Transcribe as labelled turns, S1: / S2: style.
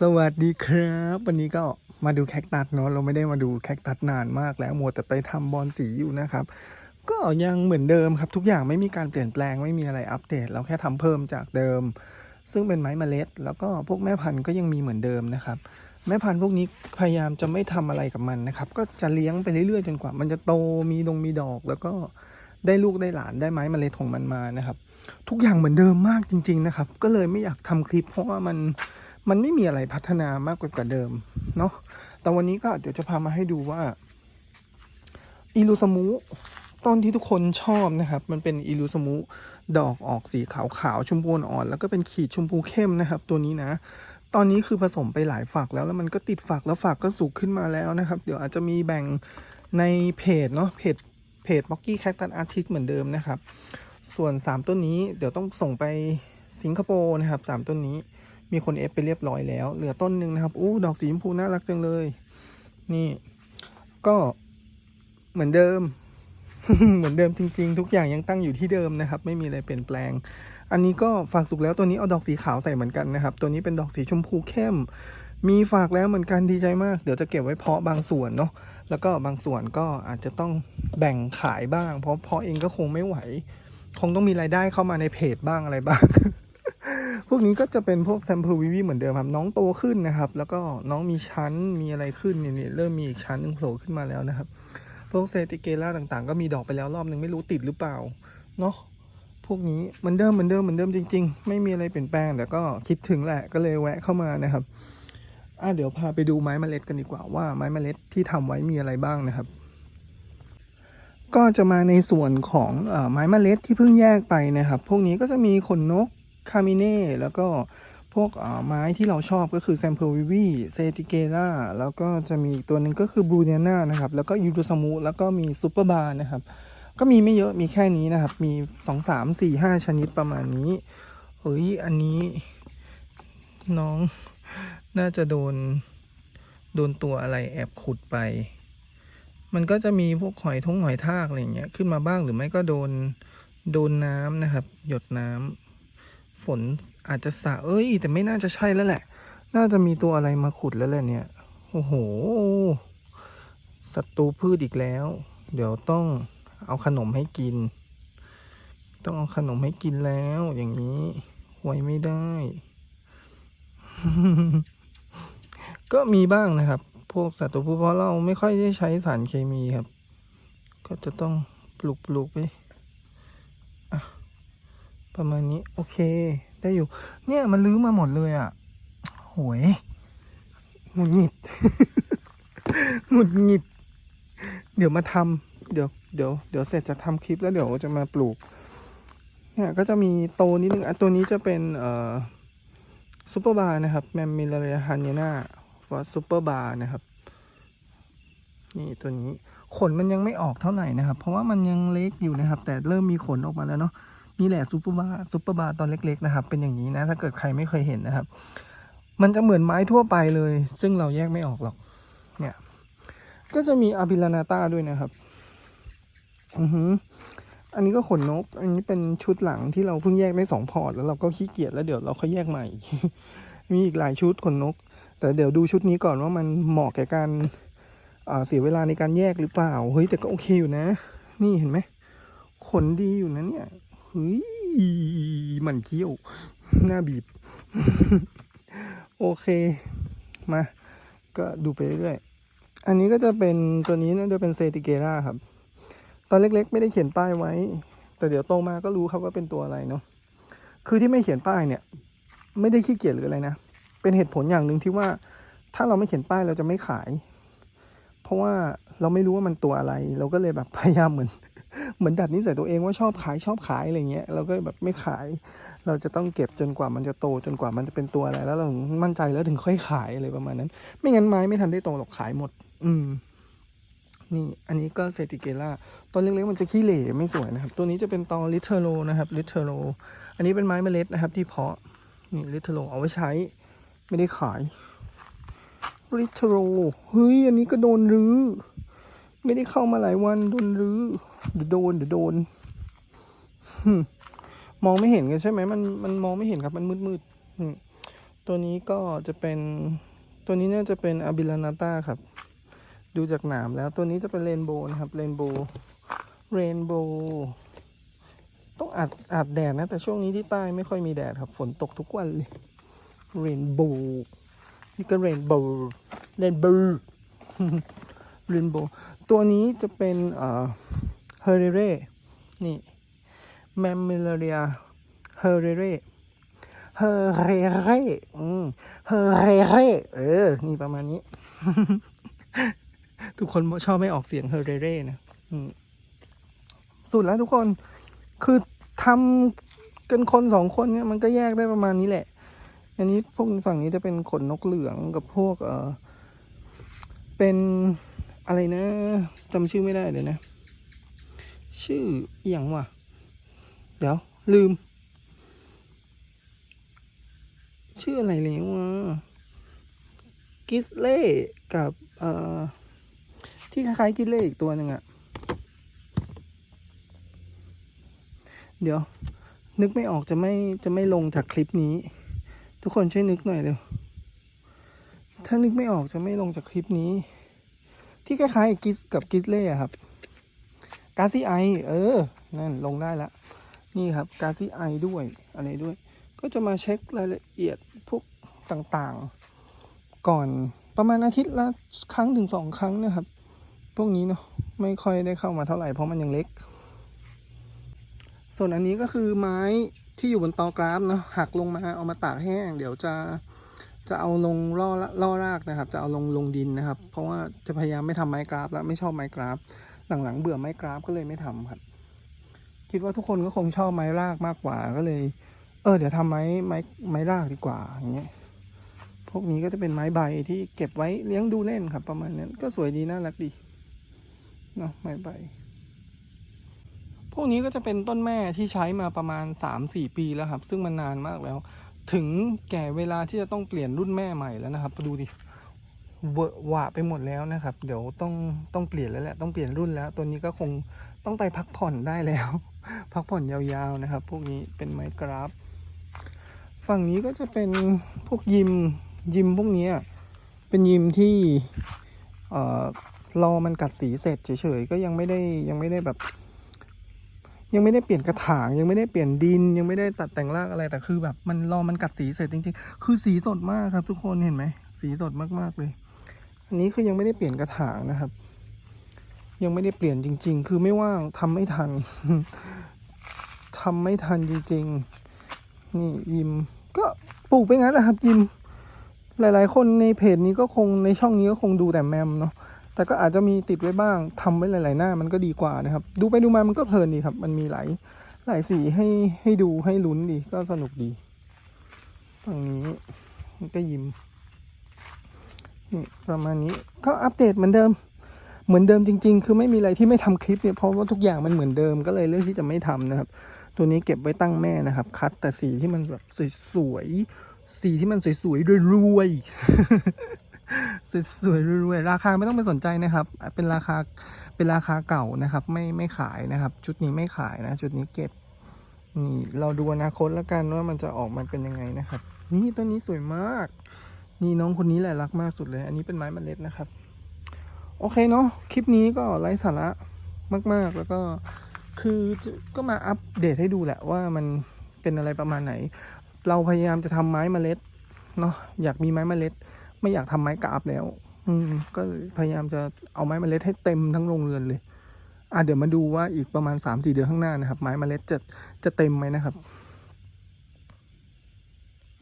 S1: สวัสดีครับ วันนี้ก็มาดูแคคตัสเนาะเราไม่ได้มาดูแคคตัสนานมากแล้วมัวแต่ไปทำบอลสีอยู่นะครับ ก็ยังเหมือนเดิมครับ ทุกอย่างไม่มีการเปลี่ยนแปลงไม่มีอะไรอัปเดต เราแค่ทำเพิ่มจากเดิม ซึ่งเป็นไม้เมล็ด แล้วก็พวกแม่พันธุ์ก็ยังมีเหมือนเดิมนะครับ แม่พันธุ์พวกนี้พยายามจะไม่ทำอะไรกับมันนะครับ ก็จะเลี้ยงไปเรื่อยๆจนกว่า มันจะโตมีดงมีดอก แล้วก็ได้ลูกได้หลานได้ไม้เมล็ดของมันมานะครับ ทุกอย่างเหมือนเดิมมากจริง ๆนะครับ ก็เลยไม่อยากทำคลิปเพราะว่ามัน มันไม่มีอะไรพัฒนามากกว่าเดิมเนาะแต่วันนี้ก็เดี๋ยวจะพามาให้ดูว่าอิลูสมูต้นที่ทุกคนชอบนะครับ มันเป็นอิลูสมูดอกออกสีขาวๆชมพูอ่อนแล้วก็เป็นขีดชมพูเข้มนะครับ ตัวนี้นะ ตอนนี้คือผสมไปหลายฝักแล้วแล้วมันก็ติดฝักแล้วฝักก็สุกขึ้นมาแล้วนะครับ เดี๋ยวอาจจะมีแบ่งในเพจเนาะเพจเพจม็อกกี้แคคตัสอาร์ติสเหมือนเดิมนะครับ ส่วน 3 ต้นนี้เดี๋ยวต้องส่งไปสิงคโปร์นะครับ 3 ต้นนี้ มีคนเอฟไปเรียบร้อยแล้ว เหลือต้นหนึ่งนะครับอู้ดอกสีชมพูน่ารักจังเลย นี่ ก็เหมือนเดิม เหมือนเดิมจริง ๆ ทุกอย่างยังตั้งอยู่ที่เดิมนะครับ ไม่มีอะไรเปลี่ยนแปลง อันนี้ก็ฝากสุกแล้วตัวนี้เอาดอกสีขาวใส่เหมือนกันนะครับ ตัวนี้เป็นดอกสีชมพูเข้ม มีฝากแล้วเหมือนกันดีใจมาก เดี๋ยวจะเก็บไว้เพาะบางส่วนเนาะแล้วก็บางส่วนก็อาจจะต้องแบ่งขายบ้าง เพราะเพาะเองก็คงไม่ไหว คงต้องมีรายได้เข้ามาในเพจบ้างอะไรบ้าง พวกนี้ก็จะเป็นพวกแซมเปิลวิวีเหมือนเดิมครับ น้องโตขึ้นนะครับ แล้วก็น้องมีชั้นมีอะไรขึ้นเนี่ยเริ่มมีอีกชั้นหนึงโผล่ขึ้นมาแล้วนะครับ พวกเซติเกล่าต่างๆ ก็มีดอกไปแล้วรอบหนึ่งไม่รู้ติดหรือเปล่าเนาะพวกนี้เหมือนเดิมเหมือนเดิมเหมือนเดิมจริง ๆ ไม่มีอะไรเปลี่ยนแปลงแต่ก็คิดถึงแหละก็เลยแวะเข้ามานะครับอะเดี๋ยวพาไปดูไม้เมล็ดกันดีกว่าว่าไม้เมล็ดที่ทำไว้มีอะไรบ้างนะครับ ก็จะมาในส่วนของออไม้เมล็ดที่เพิ่งแยกไปนะครับ พวกนี้ก็จะมีขนนก คามิเน่แล้วก็พวกอ่อไม้ที่เราชอบก็คือแซมเพลวิวีเซติเกล่าแล้วก็จะมีอีกตัวหนึ่งก็คือบูเนียนานะครับ แล้วก็ยูดูสมูแล้วก็มีซูเปอร์บาร์นะครับ ก็มีไม่เยอะมีแค่นี้นะครับ มีสองสามสี่ห้าชนิดประมาณนี้เฮ้ยอันนี้น้องน่าจะโดน โดนตัวอะไรแอบขุดไป มันก็จะมีพวกหอยทงหอยทากอะไรเงี้ยขึ้นมาบ้างหรือไม่ก็โดน โดนน้ำนะครับ หยดน้ำ ฝนอาจจะสาเอ้ย แต่ไม่น่าจะใช่แล้วแหละ น่าจะมีตัวอะไรมาขุดแล้วแหละเนี่ย โอ้โห ศัตรูพืชอีกแล้ว เดี๋ยวต้องเอาขนมให้กิน ต้องเอาขนมให้กินแล้ว อย่างนี้ ไว้ไม่ได้ ก็มีบ้างนะครับ พวกสัตว์ตัวผู้เพราะเราไม่ค่อยได้ใช้สารเคมีครับ ก็จะต้องปลูกปลูกไปอะ ประมาณนี้ โอเค ได้อยู่ เนี่ยมันลื้อมาหมดเลยอะโหยหงุดหงิดหงุดหงิด เดี๋ยวมาทำเดี๋ยวเดี๋ยวเดี๋ยวเสร็จจะทำคลิปแล้วเดี๋ยวจะมาปลูก เนี่ยก็จะมีโตนิดนึงอะตัวนี้จะเป็นเอ่อซูเปอร์บาร์นะครับแมมมิลาเรียฮันเนนาฟอซูเปอร์บาร์นะครับ นี่ตัวนี้ขนมันยังไม่ออกเท่าไหร่นะครับ เพราะว่ามันยังเล็กอยู่นะครับ แต่เริ่มมีขนออกมาแล้วเนาะ นี่แหละซูเปอร์บาร์ซูเปอร์บาร์ตอนเล็ก ๆ นะครับ เป็นอย่างนี้นะ ถ้าเกิดใครไม่เคยเห็นนะครับ มันจะเหมือนไม้ทั่วไปเลย ซึ่งเราแยกไม่ออกหรอก เนี่ย ก็จะมีอาบิลานาต้าด้วยนะครับ อือหืออันนี้ก็ขนนก อันนี้เป็นชุดหลังที่เราเพิ่งแยกได้สองพอร์ตแล้วเราก็ขี้เกียจแล้วเดี๋ยวเราค่อยแยกใหม่ มีอีกหลายชุดขนนก แต่เดี๋ยวดูชุดนี้ก่อนว่ามันเหมาะแก่การเสียเวลาในการแยกหรือเปล่า เฮ้ยแต่ก็โอเคอยู่นะ นี่เห็นไหมขนดีอยู่นะเนี่ย ฮ้ยมันเขี้ยว หน้าบีบ โอเค มา ก็ดูไปเรื่อยๆอันนี้ก็จะเป็นตัวนี้น่าจะเป็นเซติเกราครับ ตอนเล็กๆ ไม่ได้เขียนป้ายไว้ แต่เดี๋ยวโตมาก็รู้ครับว่าเป็นตัวอะไรเนาะคือที่ไม่เขียนป้ายเนี่ย ไม่ได้ขี้เกียจหรืออะไรนะ เป็นเหตุผลอย่างหนึ่งที่ว่า ถ้าเราไม่เขียนป้ายเราจะไม่ขาย เพราะว่าเราไม่รู้ว่ามันตัวอะไร เราก็เลยแบบพยายามเหมือน เหมือนดัดนิสัยตัวเองว่าชอบขายชอบขายอะไรเงี้ยเราก็แบบไม่ขาย เราจะต้องเก็บจนกว่ามันจะโตจนกว่ามันจะเป็นตัวอะไร แล้วเรามั่นใจแล้วถึงค่อยขายอะไรประมาณนั้น ไม่งั้นไม้ไม่ทันได้โตหรอกขายหมด อืม นี่อันนี้ก็เซติเกล่าต้นเล็กๆมันจะขี้เหร่ไม่สวยนะครับ ตัวนี้จะเป็นตอลิเทโรนะครับลิเทโรอันนี้เป็นไม้เมล็ดนะครับ ที่เพาะนี่ลิเทโรเอาไว้ใช้ ไม่ได้ขายลิเทโรเฮ้ยอันนี้ก็โดนรื้อไม่ได้เข้ามาหลายวันโดนรื้อ เดี๋ยวโดนเดี๋ยวโดนมองไม่เห็นกันใช่ไหมมันมันมองไม่เห็นครับมันมืดมืดตัวนี้ก็จะเป็นตัวนี้น่าจะเป็นอาบิลานาต้าครับ ดูจากหนามแล้วตัวนี้จะเป็นเรนโบว์นะครับเรนโบว์เรนโบว์ต้องอาบอาบแดดนะ แต่ช่วงนี้ที่ใต้ไม่ค่อยมีแดดครับ ฝนตกทุกวันเลยเรนโบว์นี่ก็เรนโบว์เรนโบว์เรนโบว์ตัวนี้จะเป็นเอ่อ เฮเรเร่นี่แมมเมลเรียเฮเรเร่เฮเรเร่อืมเฮเรเร่เออ นี่ประมาณนี้ ทุกคนชอบไม่ออกเสียงเฮเรเร่นะสุดแล้วทุกคน คือทำกันคนสองคนเนี่ยมันก็แยกได้ประมาณนี้แหละ อันนี้พวกฝั่งนี้จะเป็นขนนกเหลืองกับพวก เออเป็นอะไรนะจำชื่อไม่ได้เลยนะ ชื่ออหย่างวะเดี๋ยว ลืม ชื่ออะไรเลยวะกิสเล่กับเอ่อที่คล้ายๆกิสเล่อีกตัวหนึ่งอะเดี๋ยว นึกไม่ออกจะไม่จะไม่ลงจากคลิปนี้ ทุกคนช่วยนึกหน่อยเร็วถ้านึกไม่ออกจะไม่ลงจากคลิปนี้ ที่คล้ายๆกิสกับกิสเล่อะครับ กาซีไอเออ นั่นลงได้ละ นี่ครับกาซีไอด้วยอะไรด้วย ก็จะมาเช็ครายละเอียดพวกต่างๆ ก่อนประมาณอาทิตย์ละครั้งถึงสองครั้งนะครับ พวกนี้เนาะไม่ค่อยได้เข้ามาเท่าไหร่เพราะมันยังเล็ก ส่วนอันนี้ก็คือไม้ที่อยู่บนตอกราฟเนาะหักลงมาเอามาตากแห้ง เดี๋ยวจะจะเอาลงล่อล่อรากนะครับ จะเอาลงลงดินนะครับ เพราะว่าจะพยายามไม่ทำไม้กราฟแล้วไม่ชอบไม้กราฟ หลังๆเบื่อไม้กราฟก็เลยไม่ทำครับ คิดว่าทุกคนก็คงชอบไม้รากมากกว่าก็เลย เออ เดี๋ยวทำไม้ไม้ไม้รากดีกว่าอย่างเงี้ยพวกนี้ก็จะเป็นไม้ใบที่เก็บไว้เลี้ยงดูเล่นครับ ประมาณนั้นก็สวยดีน่ารักดีเนาะไม้ใบพวกนี้ก็จะเป็นต้นแม่ที่ใช้มาประมาณ 3-4 ปีแล้วครับ ซึ่งมันนานมากแล้ว ถึงแก่เวลาที่จะต้องเปลี่ยนรุ่นแม่ใหม่แล้วนะครับดูดิ เวอะหวะไปหมดแล้วนะครับ เดี๋ยวต้องต้องเปลี่ยนแล้วแหละต้องเปลี่ยนรุ่นแล้ว ตัวนี้ก็คงต้องไปพักผ่อนได้แล้ว พักผ่อนยาวๆนะครับ พวกนี้เป็นไม้กราฟ ฝั่งนี้ก็จะเป็นพวกยิมยิมพวกนี้เป็นยิมที่เอ่อรอมันกัดสีเสร็จเฉยๆก็ยังไม่ได้ยังไม่ได้แบบ ยังไม่ได้เปลี่ยนกระถาง ยังไม่ได้เปลี่ยนดิน ยังไม่ได้ตัดแต่งรากอะไรแต่คือแบบมันรอมันกัดสีเสร็จจริงๆ คือสีสดมากครับ ทุกคนเห็นไหมสีสดมากๆเลย นี้คือยังไม่ได้เปลี่ยนกระถางนะครับ ยังไม่ได้เปลี่ยนจริง ๆ คือไม่ว่างทำไม่ทันทำไม่ทันจริง ๆ นี่ยิมก็ปลูกไปงั้นแหละครับ ยิมหลายๆ คนในเพจนี้ก็คงในช่องนี้ก็คงดูแต่แมมเนาะแต่ก็อาจจะมีติดไว้บ้างทำไว้หลาย ๆ หน้ามันก็ดีกว่านะครับ ดูไปดูมามันก็เพลินดีครับ มันมีหลายหลายสีให้ให้ดูให้ลุ้นดีก็สนุกดีฝั่งนี้ก็ยิ้ม นี่ประมาณนี้ก็อัปเดตเหมือนเดิม เหมือนเดิมจริง ๆ คือไม่มีอะไรที่ไม่ทำคลิปเนี่ยเพราะว่าทุกอย่างมันเหมือนเดิมก็เลยเลือกที่จะไม่ทำนะครับ ตัวนี้เก็บไว้ตั้งแม่นะครับ คัดแต่สีที่มันแบบสวยๆสีที่มันสวยๆรวยๆสวยๆรวยๆราคาไม่ต้องไปสนใจนะครับ เป็นราคาเป็นราคาเก่านะครับ ไม่ไม่ขายนะครับ ชุดนี้ไม่ขายนะ ชุดนี้เก็บนี่เราดูอนาคตแล้วกันว่ามันจะออกมาเป็นยังไงนะครับ นี่ต้นนี้สวยมาก นี่น้องคนนี้แหละรักมากสุดเลย อันนี้เป็นไม้เมล็ดนะครับ โอเคเนาะคลิปนี้ก็ไร้สาระมาก ๆ แล้วก็คือก็มาอัปเดตให้ดูแหละว่ามันเป็นอะไรประมาณไหน เราพยายามจะทำไม้เมล็ดเนาะอยากมีไม้เมล็ด ไม่อยากทำไม้กราบแล้ว อืม ก็พยายามจะเอาไม้เมล็ดให้เต็มทั้งโรงเรือนเลยอะเดี๋ยวมาดูว่าอีกประมาณ3-4เดือนข้างหน้านะครับ ไม้เมล็ดจะจะเต็มไหมนะครับ